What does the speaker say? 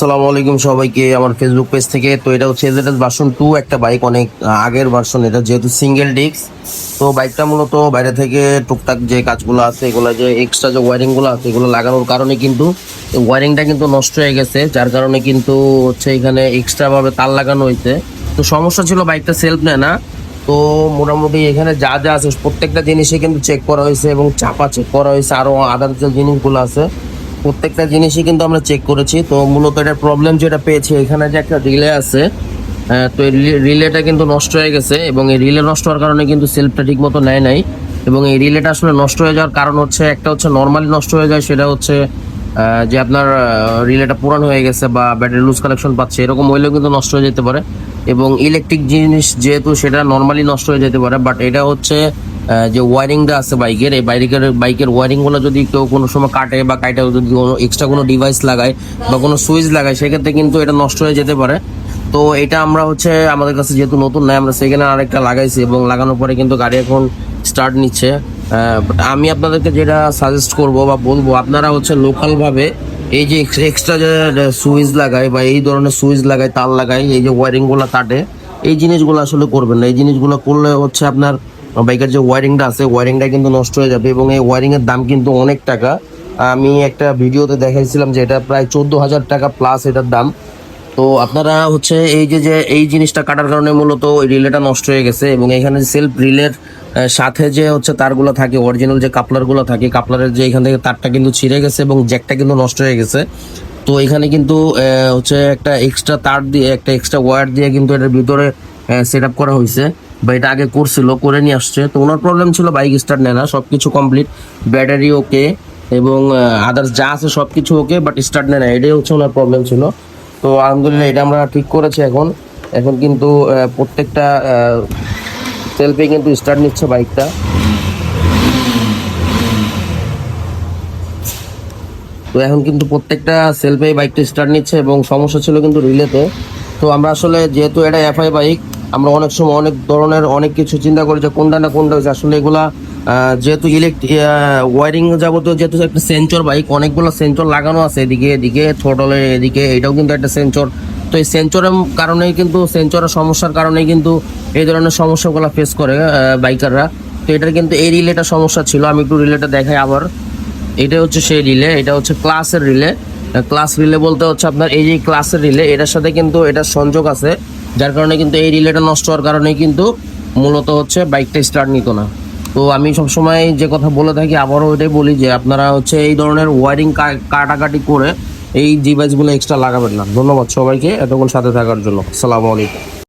আসসালামু আলাইকুম সবাইকে আমার ফেসবুক পেজ থেকে। তো এটা হচ্ছে A Z S version two একটা বাইক অনেক আগের ভার্সন এটা যেহেতু সিঙ্গেল ডিস্ক তো বাইকটা মূলত বাইরে থেকে টুকটাক যে কাজগুলো আছে, এগুলো যে এক্সট্রা যে ওয়ারিংগুলো আছে, এগুলো লাগানোর কারণে কিন্তু ওয়ারিংটা কিন্তু নষ্ট হয়ে গেছে, যার কারণে কিন্তু হচ্ছে এখানে এক্সট্রাভাবে তার লাগানো হয়েছে। তো সমস্যা ছিল বাইকটা সেলফ নেয় না। তো মোটামুটি এখানে যা যা আছে, প্রত্যেকটা জিনিসে কিন্তু চেক করা হয়েছে এবং চাপা চেক করা হয়েছে। আরও আদার জিনিসগুলো আছে প্রত্যেকটা জিনিসই কিন্তু আমরা চেক করেছি। তো মূলত এটার প্রবলেম যেটা পেয়েছি, এখানে যে একটা রিলে আছে তো এই রিলেটা কিন্তু নষ্ট হয়ে গেছে এবং এই রিলে নষ্ট হওয়ার কারণে কিন্তু সেলফটা ঠিক মতো নেয় নাই এবং এই রিলেটা আসলে নষ্ট হয়ে যাওয়ার কারণ হচ্ছে, একটা হচ্ছে নর্মালি নষ্ট হয়ে যায়, সেটা হচ্ছে যে আপনার রিলেটা পুরান হয়ে গেছে বা ব্যাটারি লুজ কালেকশন পাচ্ছে, এরকম হইলেও কিন্তু নষ্ট হয়ে যেতে পারে এবং ইলেকট্রিক জিনিস যেহেতু সেটা নর্মালি নষ্ট হয়ে যেতে পারে বাট এটা হচ্ছে যে ওয়ারিংটা আছে বাইকের, এই বাইকের বাইকের ওয়ারিংগুলো যদি কেউ কোনো সময় কাটে বা কাটে যদি কোনো এক্সট্রা কোনো ডিভাইস লাগায় বা কোনো সুইচ লাগায়, সেক্ষেত্রে কিন্তু এটা নষ্ট হয়ে যেতে পারে। তো এটা আমরা হচ্ছে আমাদের কাছে যেহেতু নতুন, নাই আমরা সেখানে আরেকটা লাগাইছি এবং লাগানোর পরে কিন্তু গাড়ি এখন স্টার্ট নিচ্ছে। আমি আপনাদেরকে যেটা সাজেস্ট করব বা বলব, আপনারা হচ্ছে লোকালভাবে এই যে এক্সট্রা যে সুইচ লাগায় বা এই ধরনের সুইচ লাগায়, তার লাগায় এই যে ওয়ারিংগুলো কাটে, এই জিনিসগুলো আসলে করবেন না। এই জিনিসগুলো করলে হচ্ছে আপনার বাইকের যে ওয়ারিংটা আছে ওয়ারিংটা কিন্তু নষ্ট হয়ে যাবে এবং এই ওয়ারিং এর দাম কিন্তু অনেক টাকা। আমি একটা ভিডিওতে দেখাইছিলাম যে এটা প্রায় চোদ্দ হাজার টাকা প্লাস এটার দাম। তো আপনারা হচ্ছে এই যে যে এই জিনিসটা কাটার কারণে মূলত ওই রিলেটা নষ্ট হয়ে গেছে এবং এখানে সেলফ রিলের সাথে যে হচ্ছে তারগুলো থাকে অরিজিনাল যে কাপলারগুলো থাকে, কাপলারের যে এখান থেকে তারটা কিন্তু ছিঁড়ে গেছে এবং জ্যাকটা কিন্তু নষ্ট হয়ে গেছে। তো এখানে কিন্তু হচ্ছে একটা এক্সট্রা তার দিয়ে, একটা এক্সট্রা ওয়্যার দিয়ে কিন্তু এটার ভিতরে সেট করা হয়েছে বা এটা আগে করছিল, করে নিয়ে আসছে। তো ওনার প্রবলেম ছিল বাইক স্টার্ট নেয় না সব কিছু কমপ্লিট ব্যাটারি ওকে এবং আদার্স যা আছে সব কিছু ওকে বাট স্টার্ট নেয় না এটাই হচ্ছে ওনার প্রবলেম ছিল। তো আলহামদুলিল্লাহ এটা আমরা ঠিক করেছি এখন। এখন কিন্তু প্রত্যেকটা সেলফে কিন্তু স্টার্ট নিচ্ছে বাইকটা তো এখন কিন্তু প্রত্যেকটা সেলফে বাইকটা স্টার্ট নিচ্ছে এবং সমস্যা ছিল কিন্তু রিলেতে তো আমরা আসলে যেহেতু এটা এফআই বাইক আমরা অনেক সময় অনেক ধরনের অনেক কিছু চিন্তা করি যে কোনটা না কোনটা হয়েছে। আসলে এগুলা যেহেতু ইলেকট্রিক ওয়ারিং যাবতীয় যেহেতু একটা সেন্সর বাইক অনেকগুলো সেন্সর লাগানো আছে এদিকে এদিকে থ্রোটলে এদিকে, এটাও কিন্তু একটা সেন্সর তো এই সেন্সরের কারণেই কিন্তু সেন্সরের সমস্যার কারণেই কিন্তু এই ধরনের সমস্যাগুলো ফেস করে বাইকাররা তো এটার কিন্তু এই রিলেটা সমস্যা ছিল, আমি একটু রিলেটা দেখাই আবার। এটা হচ্ছে সেই রিলে এটা হচ্ছে ক্লাসের রিলে ক্লাস রিলে বলতে হচ্ছে আপনার এই যে ক্লাসের রিলে এটার সাথে কিন্তু এটার সংযোগ আছে। যার কারণে কিন্তু এই রিলেটা নষ্ট হওয়ার কারণে কিন্তু মূলত হচ্ছে বাইকটা স্টার্ট নিত না। তো আমি সবসময় যে কথা বলে থাকি, আবারও ওইটাই বলি যে আপনারা হচ্ছে এই ধরনের ওয়ারিং কাটাকাটি করে এই ডিভাইসগুলো এক্সট্রা লাগাবেন না। ধন্যবাদ সবাইকে, এতক্ষণ সাথে থাকার জন্য। আসসালামু আলাইকুম।